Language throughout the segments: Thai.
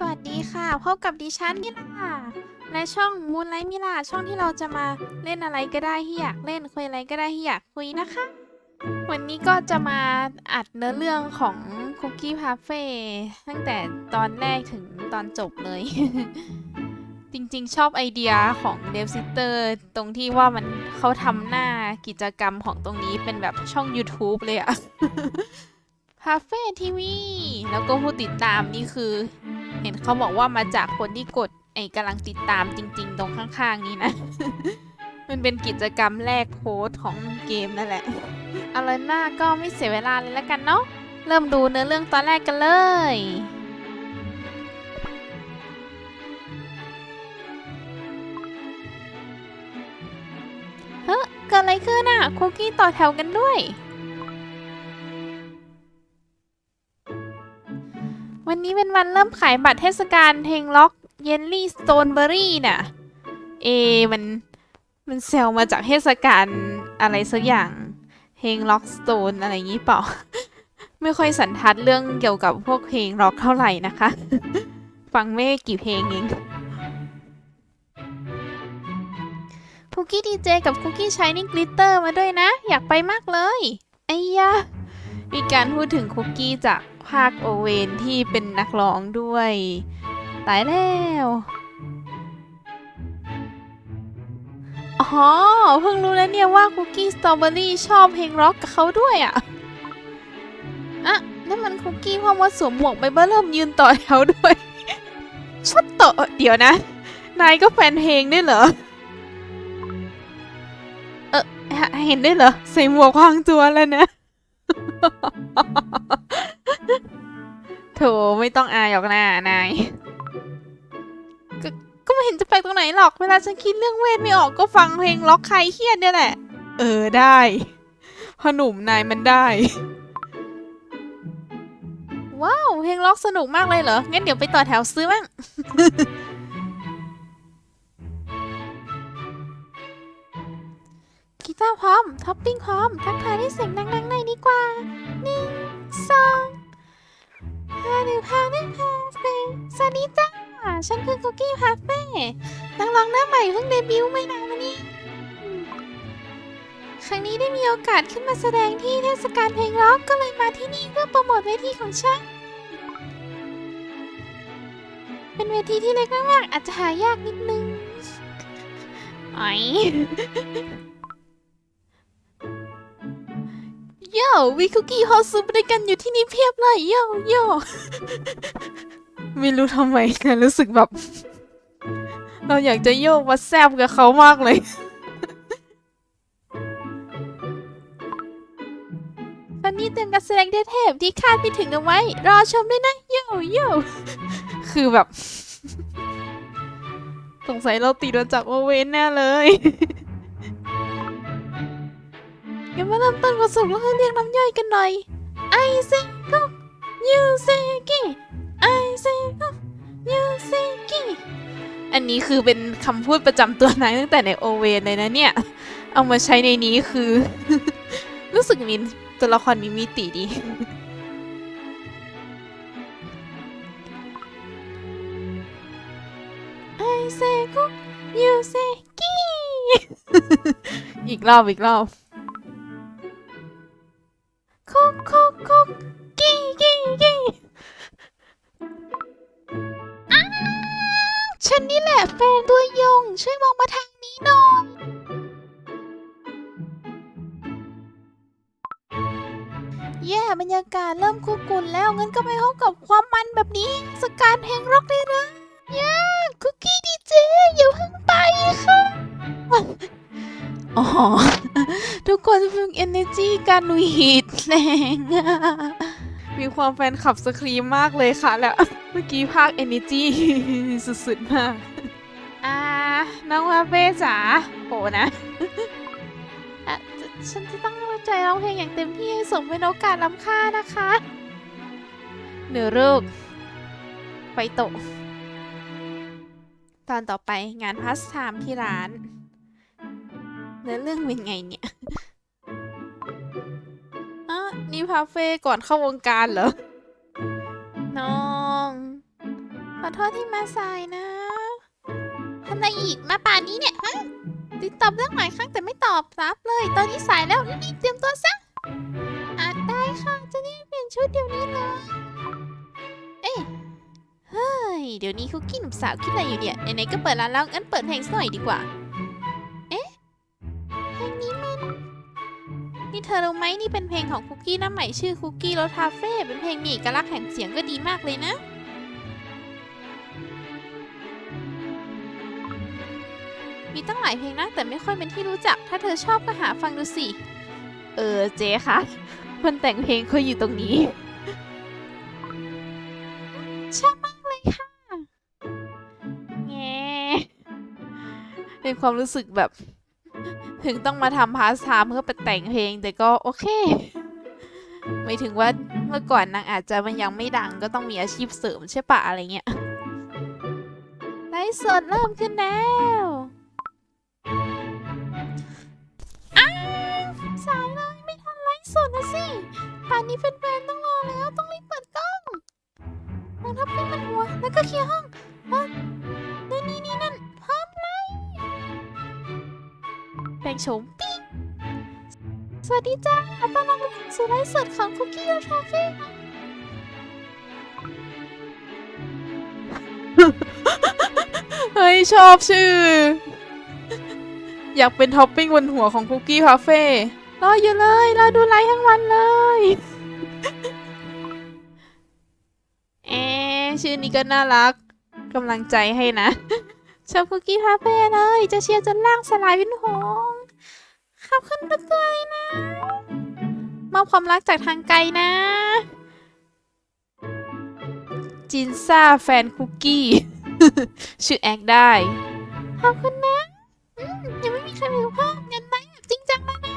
สวัสดีค่ะ พบกับดิฉันมิลาและช่องมูนไลท์มิลาช่องที่เราจะมาเล่นอะไรก็ได้ที่อยากเล่นคุยอะไรก็ได้ที่อยากคุยนะคะ วันนี้ก็จะมาอัดเนื้อเรื่องของคุกกี้พาเฟ่ตั้งแต่ตอนแรกถึงตอนจบเลย จริงๆ ชอบไอเดียของเดฟซิเตอร์ตรงที่ว่ามันเขาทำหน้ากิจกรรมของตรงนี้เป็นแบบช่อง YouTube เลยอะคาเฟ่ทีวีแล้วก็ผู้ติดตามนี่คือ เห็นเขาบอกว่ามาจากคนที่กดไอ้กำลังติดตามจริง ๆ ตรงข้างๆนี้นะ มันเป็นกิจกรรมแรกโพสต์ของเกมนั่นแหละเอาเลยหน้าก็ไม่เสียเวลาเลยแล้วกันเนาะเริ่มดูเนื้อเรื่องตอนแรกกันเลยเฮ้ยเกิดอะไรขึ้นอะคุกกี้ต่อแถวกันด้วย นี้เป็นวันเริ่มขายบัตรเทศกาลเพลงล็อกเยลลี่สโตนเบอรี่น่ะ เอ มัน มันเซลมาจากเทศกาลอะไรสักอย่างเพลงล็อกสโตนอะไรอย่างนี้เปล่า ไม่ค่อยสันทัดเรื่องเกี่ยวกับพวกเพลงร็อกเท่าไหร่นะคะ ฟังไม่กี่เพลงเองคุกกี้ดีเจกับคุกกี้ชายนิ่งกลิตเตอร์มาด้วยนะ อยากไปมากเลยไอ้ยะมีการพูดถึงคุกกี้จาก ภาคโอเวนที่เป็นนักร้องด้วย ตายแล้ว อ๋อ เพิ่งรู้แล้วเนี่ยว่าคุกกี้สตรอเบอรี่ชอบเพลงร็อกกับเขาด้วยอะอะนั่นมันคุกกี้พ่อมดสวมหมวกใบเบอร์เริ่มยืนต่อแถวด้วยชัดต่อเดี๋ยวนะ นายก็แฟนเพลงด้วยเหรอ เออเห็นด้วยเหรอ ใส่หมวกพรางตัวแล้วนะ โถไม่ต้องอายหรอกนะนายก็ก็ไม่เห็นจะแปลกตรงไหนหรอก เวลาฉันคิดเรื่องเวทไม่ออกก็ฟังเพลงล็อกใครเครียดเนี่ยแหละ เออได้พอหนุ่มนายมันได้ ว้าว เพลงล็อกสนุกมากเลยเหรอ งั้นเดี๋ยวไปต่อแถวซื้อบ้างกีตาร์พร้อมท็อปปิ้งพร้อม ทักทายด้วยเสียงดังๆหน่อยดีกว่า วัสดีจ้า ฉันคือคุกกี้ฮาเฟ่นักร้องหน้าใหม่เพิ่งเดบิวต์ไม่นานมานี้ ครั้งนี้ได้มีโอกาสขึ้นมาแสดงที่เทศกาลเพลงร็อกก็เลยมาที่นี่เพื่อโปรโมทเวทีของฉัน เป็นเวทีที่เล็กมากๆอาจจะหายากนิดนึงอ๋อยโย่วิคุกกี้ฮอตซุปด้วยกันอยู่ที่นี่เพียบเลยโย่โย่ ไม่รู้ทำไมรู้สึกแบบ เราอยากจะโยกมาแซบกับเขามากเลยตอนนี้เตรียมการแสดงเทพที่คาดไม่ถึงเอาไว้ รอชมด้วยนะโย่โย่คือแบบ สงสัยเราติดมาจากโอเวนแน่เลยงั้นมาเริ่มต้นความสุขแล้วให้เรียกน้ำย่อยกันหน่อยไอเซโกยูเซกิ ยูเซกิอันนี้คือเป็นคำพูดประจำตัวนายตั้งแต่ในโอเวนเลยนะเนี่ย เอามาใช้ในนี้คือ รู้สึกมีตัวละครมีมิติดีไอเซโกยูเซกิอีกรอบอีกรอบคุกคุกคุกกี้กี้กี้ นนี่แหละแฟนตัวยง ช่วยมองมาทางนี้หน่อยแย่บรรยากาศเริ่มคุกกุ่นแล้วงั้นก็ไปพบกับความมันแบบนี้ สการเพลงร็อกได้เลยย่าคุกกี้ดีเจอย่าเพิ่งไปค่ะอ๋อ ทุกคนฝึก energy การลุยฮีทแรงอะ มีความแฟนคลับสครีมมากเลยค่ะ แล้วเมื่อกี้ภาค energy สุดๆมาก อ่า น้องวาเป้จ๋าโหนะอะฉันจะตั้งใจร้องเพลงอย่างเต็มที่ให้สมเป็นโอกาสล้ำค่านะคะเนื้อรูปไปโตตอนต่อไปงานพาสไทม์ที่ร้านเนื้อเรื่องเป็นไงเนี่ย นี่พาเฟ่ก่อนเข้าวงการเหรอ น้องพาอโทษที่มาสายนะทำไมอีกมาป่านนี้เนี่ยฮะติดตอบเรื่องหลายครั้งแต่ไม่ตอบรับเลย ตอนนี้สายแล้วรีบเตรียมตัวซะอาจได้ค่ะ จะรีบเปลี่ยนชุดเดี๋ยวนี้เลย เอ๊ะเฮ้ย เดี๋ยวนี้คุกกี้หนุ่มสาวคิดอะไรอยู่เนี่ย ไหนๆก็เปิดร้านแล้วงั้นเปิดเพลงสักหน่อยดีกว่า ธอรู้ไหมนี่เป็นเพลงของคุกกี้หน้าใหม่ชื่อคุกกี้รสคาเฟ่เป็นเพลงมีเอกลักษณ์แห่งเสียงก็ดีมากเลยนะ มีตั้งหลายเพลงนะแต่ไม่ค่อยเป็นที่รู้จัก ถ้าเธอชอบก็หาฟังดูสิ เออเจ๊คะคนแต่งเพลงเขาอยู่ตรงนี้ชอบมากเลยค่ะ แงเป็นความรู้สึกแบบ ถึงต้องมาทำพาสไทม์เพื่อไปแต่งเพลงแต่ก็โอเคไม่ถึงว่าเมื่อก่อนนางอาจจะมันยังไม่ดังก็ต้องมีอาชีพเสริมใช่ปะอะไรเงี้ยไลฟ์สดเริ่มขึ้นแล้ว งโฉมปิ๊งสวัสดีจ้าต้อนรับสู่ไลฟ์สดของคุกกี้คาเฟ่เฮ้ย ชอบชื่อ อยากเป็นท็อปปิ้งบนหัวของคุกกี้คาเฟ่รออยู่เลย รอดูไลฟ์ทั้งวันเลยเอ๊ชื่อนี้ก็น่ารักกำลังใจให้นะชอบคุกกี้คาเฟ่เลย จะเชียร์จนร่างสลายเป็นหง ขอบคุณทุกตัวเลยนะมอบความรักจากทางไกลนะ จินซ่าแฟนคุกกี้ ชื่อแอคได้ ขอบคุณนะยังไม่มีใครมีภาพงั้นไหมแบบจริงจังแล้วนะ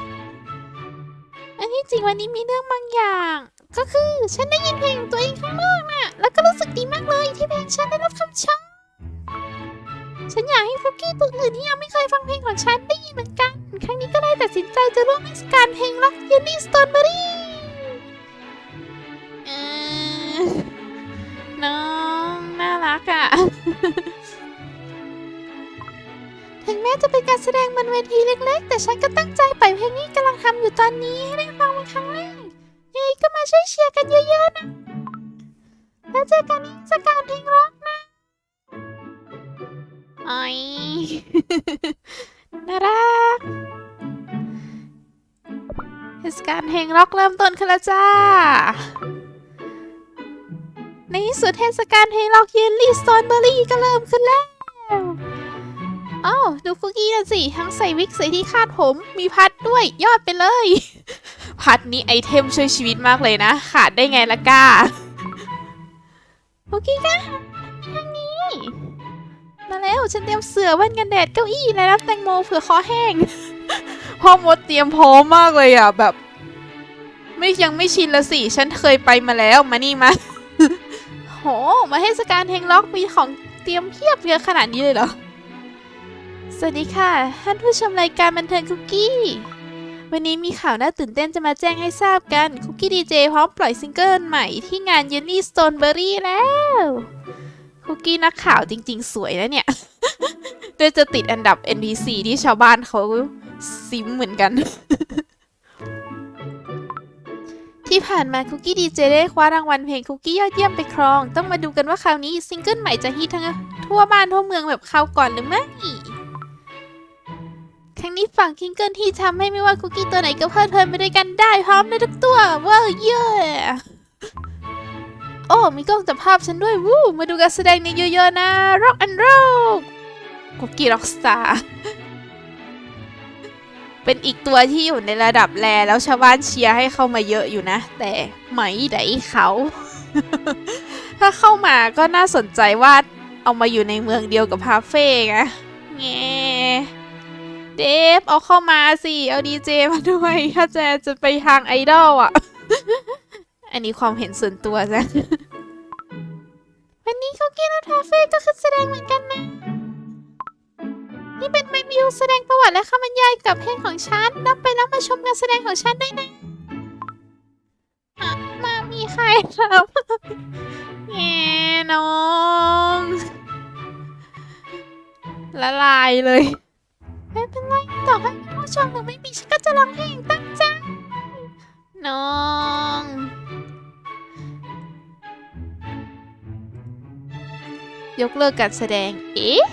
อันที่จริงวันนี้มีเรื่องบางอย่าง ก็คือฉันได้ยินเพลงของตัวเองข้างนอกน่ะ แล้วก็รู้สึกดีมากเลยที่เพลงฉันได้รับคำชมฉันอยากให้คุกกี้ตัวอื่นที่ยังไม่เคยฟังเพลงของฉันได้ยินเหมือนกัน ครั้งนี้ก็เลยตัดสินใจจะร่วมเทศกาลเพลงรักยูนิสโตนเบอรี่น้องน่ารักอะถึงแม้จะเป็นการแสดงบนเวทีเล็กๆ แต่ฉันก็ตั้งใจปล่อยเพลงนี้กำลังทำอยู่ตอนนี้ให้ได้ฟังเป็นครั้งแรกยังไงก็มาช่วยเชียร์กันเยอะๆนะ แล้วเจอกันที่เทศกาลเพลงร็อกนะ ไอย น่ารักเทศกาลเพลงร็อกเริ่มต้นขึ้นแล้วจ้า ในที่สุดเทศกาลเพลงร็อกเยลลี่สโตนเบอรี่ก็เริ่มขึ้นแล้วอ้าวดูคุกกี้นะสิ ทั้งใส่วิกใส่ที่คาดผม มีพัดด้วยยอดไปเลย พัดนี้ไอเทมช่วยชีวิตมากเลยนะ ขาดได้ไงละก้าคุกกี้ก้า แล้ว ฉันเตรียมเสือแว่นกันแดดเก้าอี้และรับแตงโมเผื่อคอแห้งพ่อมดเตรียมพร้อมมากเลยอะแบบ ไม่ยังไม่ชินละสิ ฉันเคยไปมาแล้วมานี่มาโห มาเทศกาลเพลงล็อกมีของเตรียมเพียบเยอะขนาดนี้เลยเหรอ สวัสดีค่ะ ท่านผู้ชมรายการบันเทิงคุกกี้ วันนี้มีข่าวน่าตื่นเต้นจะมาแจ้งให้ทราบกัน คุกกี้ดีเจพร้อมปล่อยซิงเกิลใหม่ที่งานเยนนี่สโตนเบอรี่แล้ว คุกกี้นักข่าวจริง ๆ สวยนะเนี่ยโดยจะติดอันดับ NPC ที่ชาวบ้านเขาซิมเหมือนกัน ที่ผ่านมาคุกกี้ดีเจได้คว้ารางวัลเพลงคุกกี้ยอดเยี่ยมไปครอง ต้องมาดูกันว่าคราวนี้ซิงเกิลใหม่จะฮิตทั้งทั่วบ้านทั่วเมืองแบบคราวก่อนหรือไม่ครั้งนี้ฝั่งคิงเกิลที่ทำให้ไม่ว่าคุกกี้ตัวไหนก็เพลิดเพลินไปด้วยกันได้พร้อมในทุกตัวว้าวเย้โอ้ มีกล้องจับภาพฉันด้วย วู้ มาดูการแสดงนี้เยอะๆนะ Rock and Roll คุกกี้ร็อกสตาร์เป็นอีกตัวที่อยู่ในระดับแรแล้วชาวบ้านเชียร์ให้เข้ามาเยอะอยู่นะ แต่ไม่ได้เขา ถ้าเข้ามาก็น่าสนใจว่าเอามาอยู่ในเมืองเดียวกับฮาเฟ่ไงแงเดฟเอาเข้ามาสิ เอาดีเจมาด้วย ถ้าแจจะไปทางไอดอลอะ อันนี้ความเห็นส่วนตัวจ้ะ นี้คุกกี้และคาเฟ่ก็คือแสดงเหมือนกันนะ นี่เป็นเมนูแสดงประวัติและคำบรรยายกับเพลงของฉันรับไปแล้วมาชมการแสดงของฉันได้นะมามีใครครับแง่น้องละลายเลยไม่เป็นไรต่อให้ผู้ชมหรือไม่มีฉันก็จะร้องเพลงตั้งใจน้อง ยกเลิกการแสดง เอ๊ะ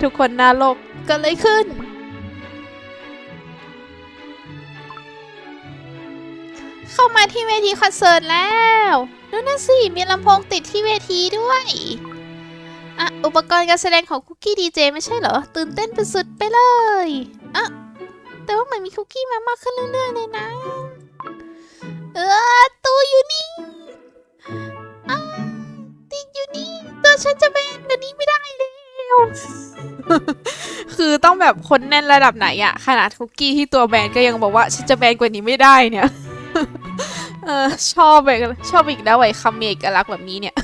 ทุกคนน่าโลกเกันเลยขึ้น เข้ามาที่เวทีคอนเสิร์ตแล้วดูนั่นสิ มีลำโพงติดที่เวทีด้วยอะอุปกรณ์การแสดงของคุกกี้ดีเจไม่ใช่เหรอ ตื่นเต้นเป็นสุดไปเลยอะแต่ว่าเหมือนมีคุกกี้มามากขึ้นเรื่อยๆเลยนะ เออตัวอยู่นี่ ฉันจะเป็นแบบนี้ไม่ได้แล้วคือต้องแบบคนแน่นระดับไหนอะขนาดคุกกี้ที่ตัวแบนก็ยังบอกว่าฉันจะแบนกว่านี้ไม่ได้เนี่ยเออชอบแบบชอบอีกแล้วไอ้คำมีเอกลักษณ์แบบนี้เนี่ย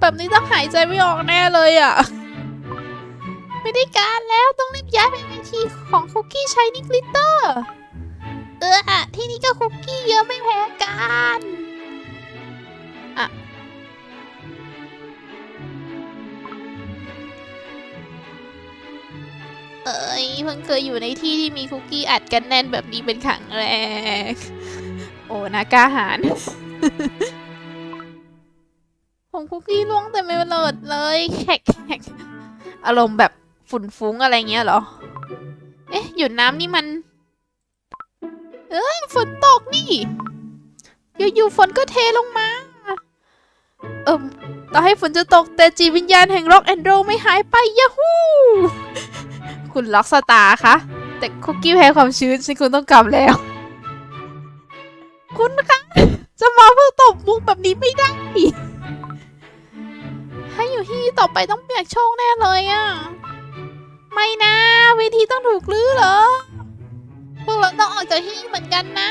แบบนี้ต้องหายใจไม่ออกแน่เลยอะไม่ได้การแล้วต้องรีบย้ายไปเวทีของคุกกี้ชายนิกลิตเตอร์ เอออะที่นี่ก็คุกกี้เยอะไม่แพ้กัน เอ้ยเพิ่งเคยอยู่ในที่ที่มีคุกกี้อัดกันแน่นแบบนี้เป็นครั้งแรก โอ้นากล้าหาญผมคุกกี้ล่วงแต่ไม่เลิดเลยแขกแขกอารมณ์แบบฝุ่นฟุ้งอะไรเงี้ยเหรอ เอ๊ะ หยุดน้ำนี่มัน เอ้ยฝนตกนี่ อยู่ๆฝนก็เทลงมา เอิมต่อให้ฝนจะตกแต่จีวิญญาณแห่งร็อกแอนด์โรไม่หายไปยะฮู คุณล็อกสตาร์คะแต่คุกกี้แพ้ความชื้นฉันคุณต้องกลับแล้ว คุณคะจะมาเพื่อตบมุกแบบนี้ไม่ได้ให้อยู่ที่ต่อไปต้องเปียกโชคแน่เลยอะไม่นะเวทีต้องถูกลื้อเหรอพวกเราต้องออกจากที่นี่เหมือนกันนะ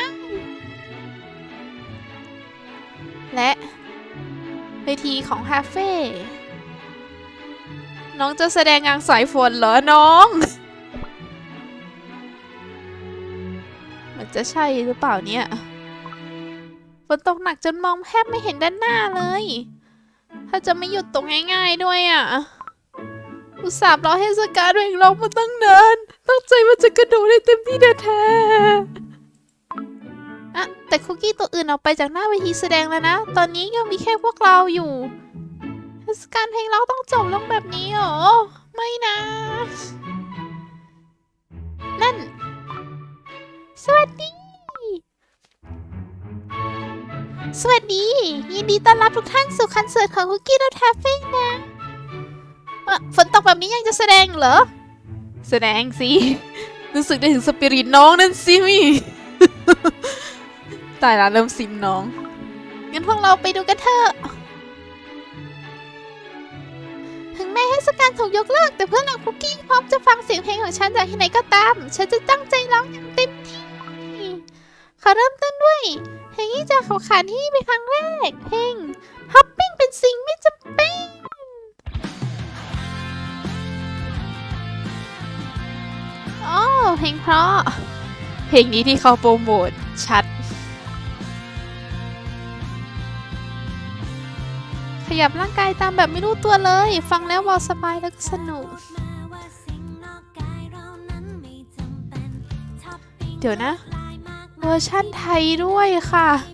และเวทีของคาเฟ่น้องจะแสดงงานสายฝนเหรอน้อง จะใช่หรือเปล่าเนี่ยฝนตกหนักจนมองแทบไม่เห็นด้านหน้าเลย ถ้าจะไม่หยุดตกง่ายๆด้วยอะ อุตส่าห์รอให้สการเพลงร้องมาตั้งนานตั้งใจว่าจะกระโดดให้เต็มที่แท้ๆอะแต่คุกกี้ตัวอื่นออกไปจากหน้าเวทีแสดงแล้วนะ ตอนนี้ยังมีแค่พวกเราอยู่เทศกาลเพลงร้องต้องจบลงแบบนี้เหรอ ไม่นะ นั่น สวัสดี สวัสดี ยินดีต้อนรับทุกท่านสู่คอนเสิร์ตของคุกกี้ดอทแทฟฟิงนะฝนตกแบบนี้ยังจะแสดงเหรอ แสดงสิ รู้สึกได้ถึงสปิริตน้องนั่นสิมิตายละเริ่มซิมน้อง งั้นพวกเราไปดูกันเถอะถึงแม้เทศกาลถูกยกเลิก แต่เพื่อนเราคุกกี้พร้อมจะฟังเสียงเพลงของฉันจากที่ไหนก็ตาม ฉันจะตั้งใจร้องอย่างเต็ม ขอเริ่มต้นด้วยเพลงที่จะเขาขานที่เป็นครั้งแรก เพลงฮอปปิ้งเป็นสิ่งไม่จำเป็นอ๋อเพลงเพราะ เพลงนี้ที่เขาโปรโมทชัด ขยับร่างกายตามแบบไม่รู้ตัวเลย ฟังแล้วบาสบายแล้วก็สนุก เดี๋ยวนะ เวอร์ชั่นไทยด้วยค่ะ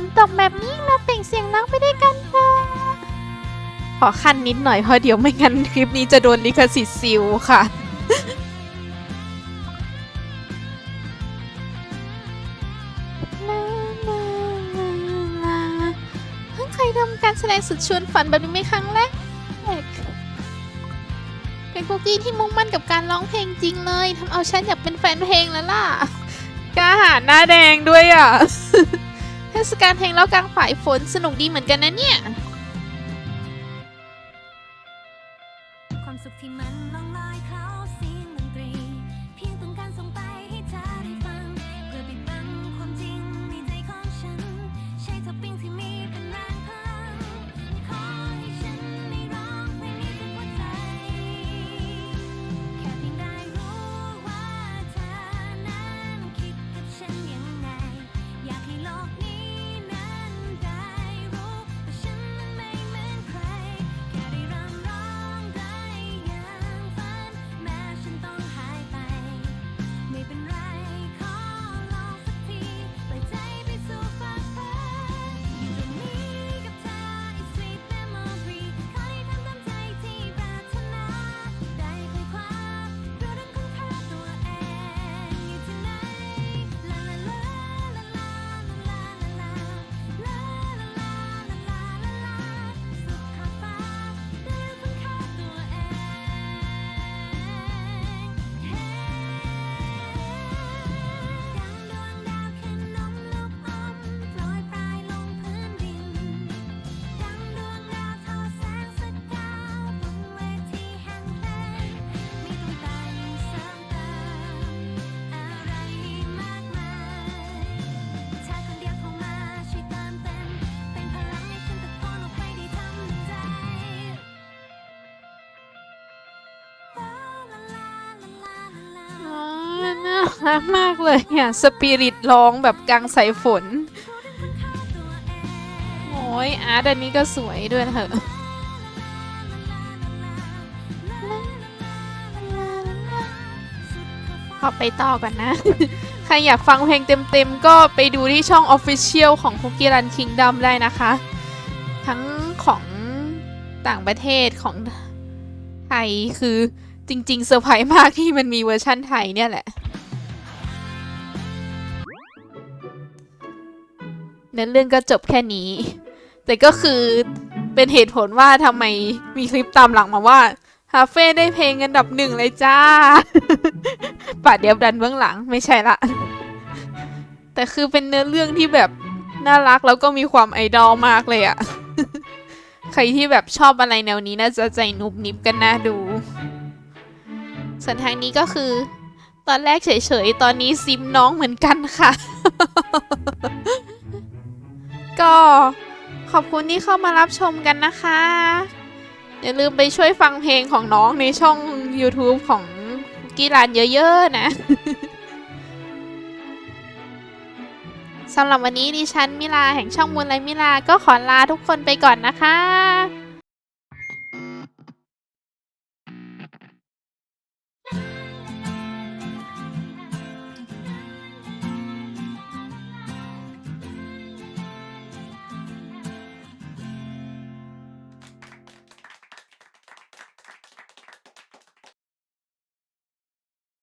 นตกแบบนี้มาเปล่งเสียงร้องไปด้วยกันเถอะขอขั้นนิดหน่อยเพราะเดี๋ยวไม่งั้นคลิปนี้จะโดนลิขสิทธิ์ซิลค่ะลาลาลาลาเพิ่งเคยทำการแสดงสุดชวนฝันแบบนี้ไม่ครั้งแรกเป็นคุกกี้ที่มุ่งมั่นกับการร้องเพลงจริงเลยทำเอาฉันอยากเป็นแฟนเพลงแล้วล่ะกล้าหาญหน้าแดงด้วยอะ เทศกาลแห่งเล่ากลางฝ่ายฝนสนุกดีเหมือนกันนะเนี่ย ความสุขที่มัน รักมากเลยอะสปิริตร้องแบบกลางสายฝน โอ้ยอาร์ตอันนี้ก็สวยด้วยนะเถอะขอไปต่อก่อนนะ ใครอยากฟังเพลงเต็มๆ ก็ไปดูที่ช่อง Official ของ Cookie Run Kingdom ได้นะคะ ทั้งของต่างประเทศของไทยคือจริงๆเซอร์ไพรส์มากที่มันมีเวอร์ชั่นไทยเนี่ยแหละ เนื้อเรื่องก็จบแค่นี้ แต่ก็คือเป็นเหตุผลว่าทำไมมีคลิปตามหลังมาว่าฮาเฟ่ได้เพลงอันดับหนึ่งเลยจ้าป่าเดียบดันเบื้องหลังไม่ใช่ละ แต่คือเป็นเนื้อเรื่องที่แบบน่ารักแล้วก็มีความไอดอลมากเลยอะใครที่แบบชอบอะไรแนวนี้น่าจะใจนุบนิบกันน่าดู ส่วนทางนี้ก็คือ ตอนแรกเฉยๆ ตอนนี้ซิมน้องเหมือนกันค่ะ ก็ขอบคุณที่เข้ามารับชมกันนะคะ อย่าลืมไปช่วยฟังเพลงของน้องในช่อง YouTube ของกีรานเยอะๆนะสำหรับวันนี้ดิฉันมิลาแห่งช่องมูลไลมิลาก็ขอลาทุกคนไปก่อนนะคะ